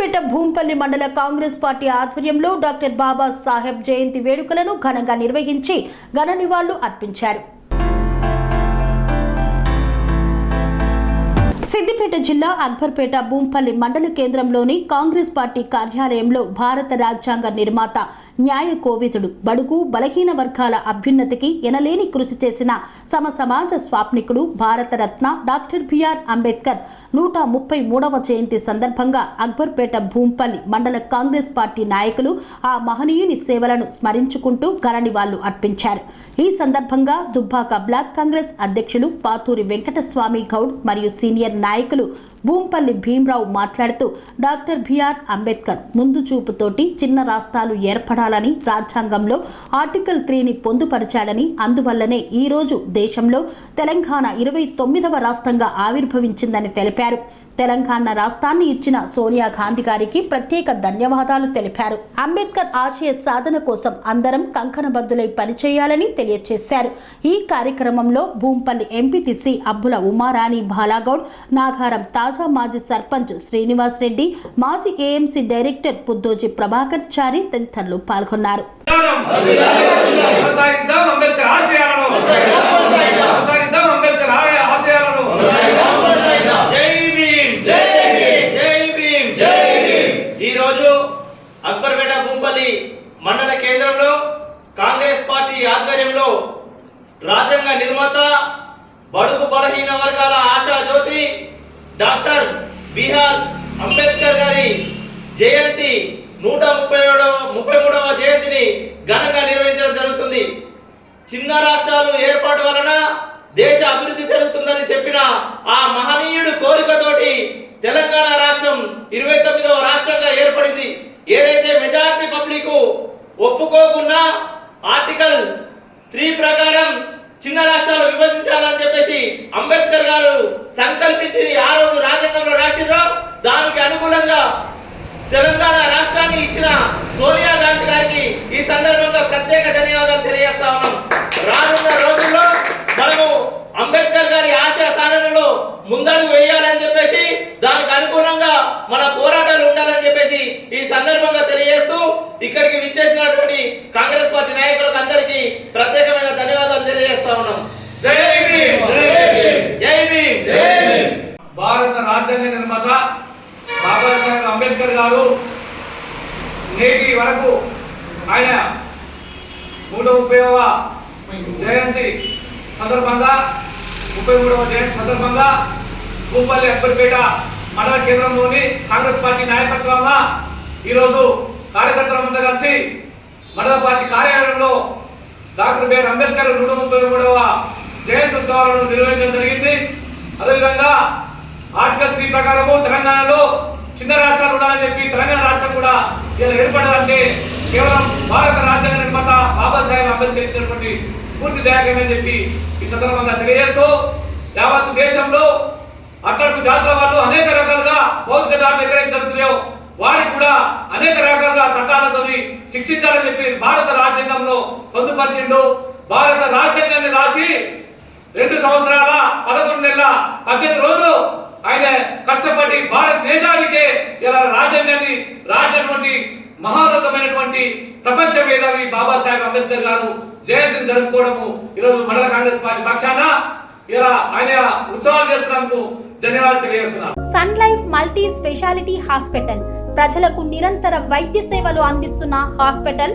అక్బర్పేట భూంపల్లి మండల కాంగ్రెస్ పార్టీ ఆధ్వర్యంలో డాక్టర్ బాబా సాహెబ్ జయంతి వేడుకలను ఘనంగా నిర్వహించి ఘన నివాళులు అర్పించారు. సిద్దిపేట జిల్లా అక్బర్పేట భూంపల్లి మండల కేంద్రంలోని కాంగ్రెస్ పార్టీ కార్యాలయంలో భారత రాజ్యాంగ నిర్మాత న్యాయ కోవిదుడు బడుగు బలహీన వర్గాల అభ్యున్నతికి ఎనలేని కృషి చేసిన సమ సమాజ స్వాప్నికుడు Bharat Ratna doctor B R Ambedkar నూట ముప్పై మూడవ జయంతి సందర్భంగా అక్బర్పేట భూంపల్లి మండల కాంగ్రెస్ పార్టీ నాయకులు ఆ మహనీయుని సేవలను స్మరించుకుంటూ ఘన నివాళులు అర్పించారు. ఈ సందర్భంగా దుబ్బాక బ్లాక్ కాంగ్రెస్ అధ్యక్షులు పాతూరి వెంకటస్వామి గౌడ్ మరియు సీనియర్ నాయకులు భూంపల్లి భీమరావు మాట్లాడుతూ డాక్టర్ బిఆర్ అంబేద్కర్ ముందు చూపుతోటి చిన్న రాష్ట్రాలు ఏర్పడాలని రాజ్యాంగంలో ఆర్టికల్ త్రీని పొందుపరిచాడని అందువల్లనే ఈ రోజు దేశంలో తెలంగాణ ఇరవై తొమ్మిదవ రాష్ట్రంగా ఆవిర్భవించిందని తెలిపారు. తెలంగాణ రాష్ట్రాన్ని ఇచ్చిన సోనియా గాంధీ గారికి ప్రత్యేక ధన్యవాదాలు తెలిపారు. అంబేద్కర్ ఆశయ సాధన కోసం అందరం కంకణబద్దులై పనిచేయాలని తెలియజేశారు ఈ కార్యక్రమంలో భూంపల్లి ఎంపీటీసీ అబ్బుల ఉమారాణి బాలాగౌడ్ నాగారం తాజా మాజీ సర్పంచ్ శ్రీనివాస్ రెడ్డి మాజీ ఏఎంసీ డైరెక్టర్ పుద్దోజీ ప్రభాకర్ చారి తదితరులు పాల్గొన్నారు కొనసాగిద్దాం అంబేద్కర్ ఆశయాలను కొనసాగిద్దాం అంబేద్కర్ ఆయ- ఆశయాలను జై భీమ్ జై భీమ్ జై భీమ్ జై భీమ్ ఈ రోజు అక్బర్పేట భూంపల్లి మండల కేంద్రంలో కాంగ్రెస్ పార్టీ ఆధ్వర్యంలో రాజ్యాంగ నిర్మాత బడుగు బలహీన వర్గాల ఆశా జ్యోతి డాక్టర్ బీహార్ అంబేద్కర్ గారి జయంతి నూట ముప్పై ఏడవ ముప్పై మూడవ జయంతిని ఘనంగా నిర్వహించడం జరుగుతుంది. చిన్న రాష్ట్రాలు ఏర్పాటు వలన దేశ అభివృద్ధి జరుగుతుందని చెప్పిన ఆ మహనీయుడు కోరికతోటి తెలంగాణ రాష్ట్రం ఇరవై తొమ్మిదవ రాష్ట్రంగా ఏర్పడింది. ఏదైతే మెజారిటీ పబ్లిక్ ఒప్పుకోకుండా ఆర్టికల్ త్రీ ప్రకారం అంబేద్కర్ గారు సంకల్పించి ఆ రోజు రాజ్యాంగంలో రాసిర్రో దానికి అనుకూలంగా తెలంగాణ రాష్ట్రాన్ని ఇచ్చిన సోనియా గాంధీ గారికి ఈ సందర్భంగా ప్రత్యేక ధన్యవాదాలు తెలియజేస్తా ఉన్నాం. రానున్న రోజుల్లో మనము అంబేద్కర్ గారి ఆశయ సాధనలో ముందడుగు వేయాలని చెప్పేసి దానికి అనుగుణంగా మన పోరాటాలు ఉండాలని చెప్పేసి ఈ సందర్భంగా తెలియజేస్తూ ఇక్కడికి విచ్చేసినటువంటి కాంగ్రెస్ పార్టీ నాయకులు తర్వాత బాబాసాహెబ్ అంబేద్కర్ గారు నేటి వరకు ఆయన నూట ముప్పైవ జయంతి సందర్భంగా ముప్పై మూడవ జయంతి సందర్భంగా భూపల్లి అక్బర్పేట మండల కేంద్రంలోని కాంగ్రెస్ పార్టీ నాయకత్వంగా ఈరోజు కార్యకర్తలంతా కలిసి మండల పార్టీ కార్యాలయంలో డాక్టర్ బిఆర్ అంబేద్కర్ నూట ముప్పై మూడవ జయంతి ఉత్సవాలను నిర్వహించడం జరిగింది. అదేవిధంగా ఆర్టికల్ త్రీ ప్రకారము తెలంగాణలో చిన్న రాష్ట్రాలు ఉండాలని చెప్పి తెలంగాణ రాష్ట్రం కూడా ఇలా ఏర్పడాలంటే కేవలం భారత రాజ్యాంగ నిర్మాత బాబాసాహెబ్ అంబేద్కర్ ఇచ్చినటువంటి స్ఫూర్తి దాయకమని చెప్పి ఈ సందర్భంగా తెలియజేస్తూ యావత్ దేశంలో అట్టడుగు జాతుల వాళ్ళు అనేక రకాలుగా భౌతిక దాడులు ఎక్కడైతే జరుగుతున్నాయో వారికి కూడా అనేక రకాలుగా చట్టాలతోని శిక్షించాలని చెప్పి భారత రాజ్యాంగంలో పొందుపరిచిండు. భారత రాజ్యాంగాన్ని రాసి రెండు సంవత్సరాల పదకొండు నెలల పద్దెనిమిది కష్టపడి భారతదేశానికే ఇలా రాజ్యాంగాన్ని రాసినటువంటి మహోన్నతమైనటువంటి ప్రపంచ మేధావి బాబాసాహెబ్ అంబేద్కర్ గారు జయంతిని జరుపుకోవడము ఈరోజు మండల కాంగ్రెస్ పార్టీ పక్షాన ఇలా ఆయన ఉత్సవాలు చేస్తున్నందుకు ధన్యవాదాలు తెలియజేస్తున్నాను. Sun life multi speciality hospital ప్రజలకు నిరంతర వైద్య సేవలు అందిస్తున్న హాస్పిటల్